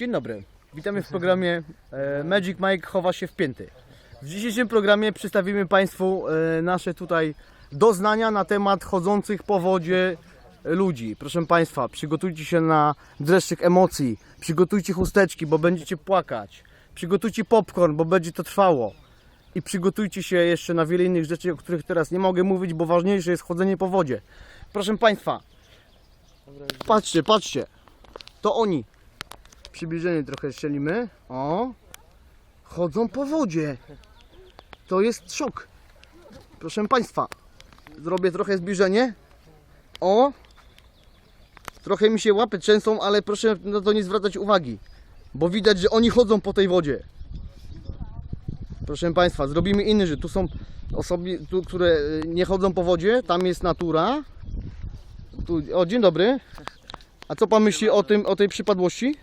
Dzień dobry. Witamy w programie e, Magic Mike chowa się w pięty. W dzisiejszym programie przedstawimy Państwu e, nasze tutaj doznania na temat chodzących po wodzie ludzi. Proszę Państwa, przygotujcie się na dreszczyk emocji, przygotujcie chusteczki, bo będziecie płakać, przygotujcie popcorn, bo będzie to trwało i przygotujcie się jeszcze na wiele innych rzeczy, o których teraz nie mogę mówić, bo ważniejsze jest chodzenie po wodzie. Proszę Państwa, patrzcie, patrzcie, to oni. Przybliżenie trochę strzelimy. O, chodzą po wodzie. To jest szok. Proszę Państwa, zrobię trochę zbliżenie. O, trochę mi się łapy trzęsą, ale proszę na to nie zwracać uwagi, bo widać, że oni chodzą po tej wodzie. Proszę Państwa, zrobimy inny rzecz. Tu są osoby, tu, które y, nie chodzą po wodzie, tam jest natura. Tu, o, dzień dobry. A co Pan myśli o, tym, o tej przypadłości?